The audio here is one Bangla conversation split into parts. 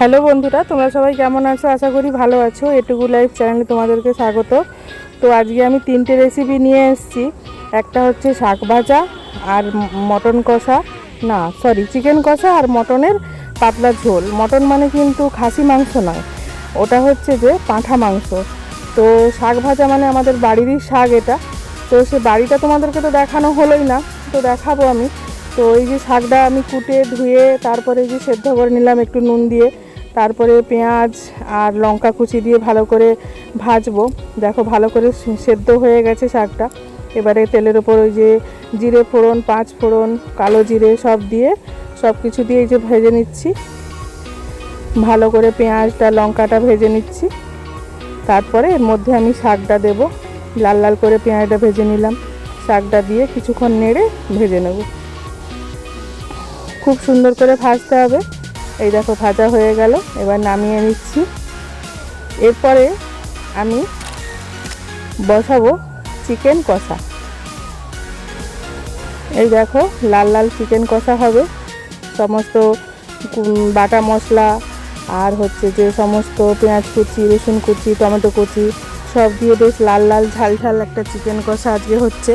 হ্যালো বন্ধুরা, তোমরা সবাই কেমন আছো? আশা করি ভালো আছো। এটুকু লাইফ চ্যানেলে তোমাদেরকে স্বাগত। তো আজকে আমি তিনটে রেসিপি নিয়ে এসেছি। একটা হচ্ছে শাক ভাজা আর মটন কষা। না সরি চিকেন কষা আর মটনের পাতলা ঝোল। মটন মানে কিন্তু খাসি মাংস নয়। ওটা হচ্ছে যে পাঁঠা মাংস। তো শাক ভাজা মানে আমাদের বাড়িরই শাক এটা। তো সে বাড়িটা তোমাদেরকে তো দেখানো হলোই না, তো দেখাবো আমি। তো এই যে শাকটা আমি কুটে ধুয়ে তারপরে যে সেদ্ধ করে নিলাম একটু নুন দিয়ে। তারপরে পেঁয়াজ আর লঙ্কা কুচি দিয়ে ভালো করে ভাজবো। দেখো ভালো করে সেদ্ধ হয়ে গেছে শাকটা। এবারে তেলের ওপর ওই যে জিরে ফোড়ন, পাঁচ ফোড়ন, কালো জিরে সব দিয়ে সব কিছু দিয়ে যে ভেজে নিচ্ছি। ভালো করে পেঁয়াজটা, লঙ্কাটা ভেজে নিচ্ছি। তারপরে এর মধ্যে আমি শাকটা দেব। লাল লাল করে পেঁয়াজটা ভেজে নিলাম। শাকটা দিয়ে কিছুক্ষণ নেড়ে ভেজে নেব। খুব সুন্দর করে ভাজতে হবে। এই দেখো ভাজা হয়ে গেল, এবার নামিয়ে নিচ্ছি। এরপরে আমি বসাবো চিকেন কষা। এই দেখো লাল লাল চিকেন কষা হবে। সমস্ত বাটা মশলা আর হচ্ছে যে সমস্ত পেঁয়াজ কুচি, রসুন কুচি, টমেটো কুচি, সব দিয়ে বেশ লাল লাল ঝাল ঝাল একটা চিকেন কষা আজকে হচ্ছে।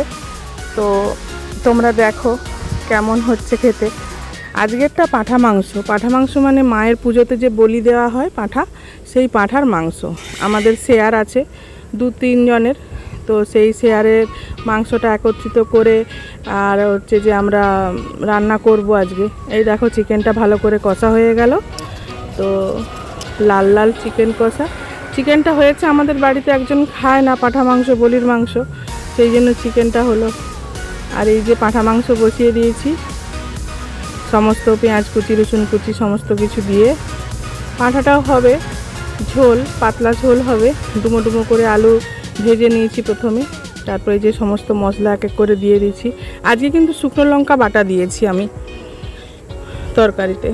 তো তোমরা দেখো কেমন হচ্ছে খেতে। আজকেরটা পাঁঠা মাংস। পাঁঠা মাংস মানে মায়ের পুজোতে যে বলি দেওয়া হয় পাঁঠা, সেই পাঁঠার মাংস। আমাদের শেয়ার আছে দু তিনজনের তো সেই শেয়ারের মাংসটা একত্রিত করে আর হচ্ছে যে আমরা রান্না করব আজকে। এই দেখো চিকেনটা ভালো করে কষা হয়ে গেল। তো লাল লাল চিকেন কষা। চিকেনটা হয়েছে আমাদের বাড়িতে একজন খায় না পাঁঠা মাংস, বলির মাংস। সেই জন্য চিকেনটা হলো। আর এই যে পাঁঠা মাংস বসিয়ে দিয়েছি। সমস্ত পেঁয়াজ কুচি, রসুন কুচি, সমস্ত কিছু দিয়ে পাঁঠাটাও হবে, ঝোল, পাতলা ঝোল হবে, ডুমো ডুমো করে আলু ভেজে নিয়েছি প্রথমে, তারপরে যে সমস্ত মশলা এক এক করে দিয়ে দিয়েছি। আজকে কিন্তু শুকনো লঙ্কা বাটা দিয়েছি আমি তরকারিতে।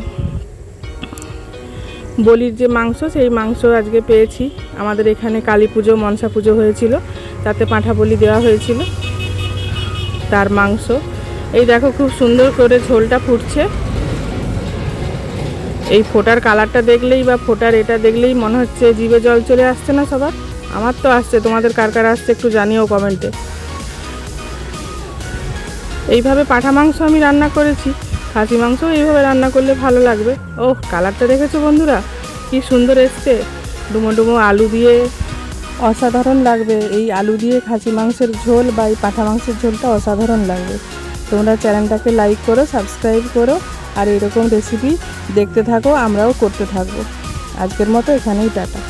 বলির যে মাংস, সেই মাংস আজকে পেয়েছি। আমাদের এখানে কালী পুজো, মনসা পুজো হয়েছিল, তাতে পাঁঠা বলি দেওয়া হয়েছিল। তার মাংস এই দেখো খুব সুন্দর করে ঝোলটা ফুটছে। এই ফোটার কালারটা দেখলেই বা ফোটার এটা দেখলেই মনে হচ্ছে জিভে জল চলে আসছে না সবার? আমার তো আসছে, তোমাদের কার কার আসছে একটু জানিও কমেন্টে। এইভাবে পাঠা মাংস আমি রান্না করেছি, খাসি মাংস এইভাবে রান্না করলে ভালো লাগবে। ও কালারটা দেখেছ বন্ধুরা? কি সুন্দর এসছে। ডুমো ডুমো আলু দিয়ে অসাধারণ লাগবে। এই আলু দিয়ে খাসি মাংসের ঝোল বা এই পাঠা মাংসের ঝোলটা অসাধারণ লাগবে। তোমরা চ্যানেলটাকে লাইক করো সাবস্ক্রাইব করো, আর এরকম রেসিপি দেখতে থাকো, আমরাও করতে থাকব। আজকের মতো এখানেই টাটা।